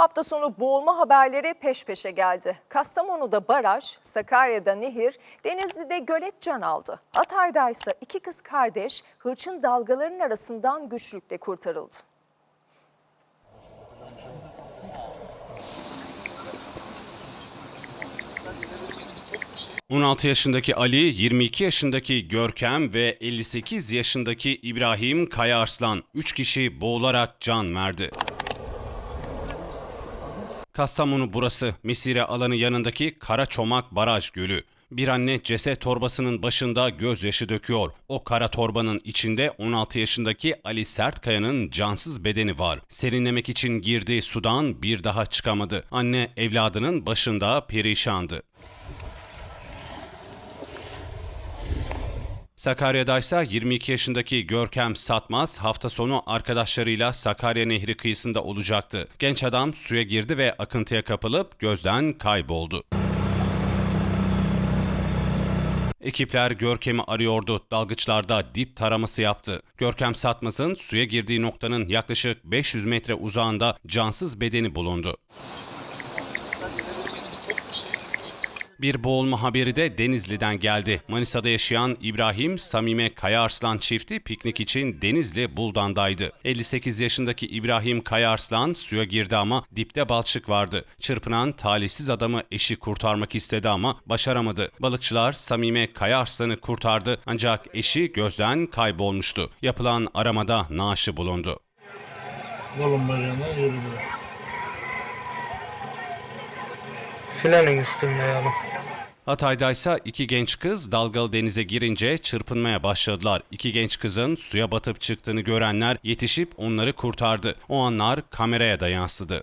Hafta sonu boğulma haberleri peş peşe geldi. Kastamonu'da baraj, Sakarya'da nehir, Denizli'de gölet can aldı. Hatay'da ise iki kız kardeş hırçın dalgaların arasından güçlükle kurtarıldı. – 16 yaşındaki Ali, 22 yaşındaki Görkem ve 58 yaşındaki İbrahim Kayaarslan 3 kişi boğularak can verdi. Kastamonu burası, Misire alanı yanındaki Karaçomak Baraj Gölü. Bir anne ceset torbasının başında gözyaşı döküyor. O kara torbanın içinde 16 yaşındaki Ali Sertkaya'nın cansız bedeni var. Serinlemek için girdiği sudan bir daha çıkamadı. Anne evladının başında perişandı. Sakarya'da ise 22 yaşındaki Görkem Satmaz hafta sonu arkadaşlarıyla Sakarya Nehri kıyısında olacaktı. Genç adam suya girdi ve akıntıya kapılıp gözden kayboldu. Ekipler Görkem'i arıyordu. Dalgıçlarda dip taraması yaptı. Görkem Satmaz'ın suya girdiği noktanın yaklaşık 500 metre uzağında cansız bedeni bulundu. Bir boğulma haberi de Denizli'den geldi. Manisa'da yaşayan İbrahim Samime Kayaarslan çifti piknik için Denizli Buldan'daydı. 58 yaşındaki İbrahim Kayaarslan suya girdi ama dipte balçık vardı. Çırpınan talihsiz adamı eşi kurtarmak istedi ama başaramadı. Balıkçılar Samime Kayaarslan'ı kurtardı ancak eşi gözden kaybolmuştu. Yapılan aramada naaşı bulundu. Bacağına yürüdü. Filenin üstünde yani. Hatay'da iki genç kız dalgalı denize girince çırpınmaya başladılar. İki genç kızın suya batıp çıktığını görenler yetişip onları kurtardı. O anlar kameraya da yansıdı.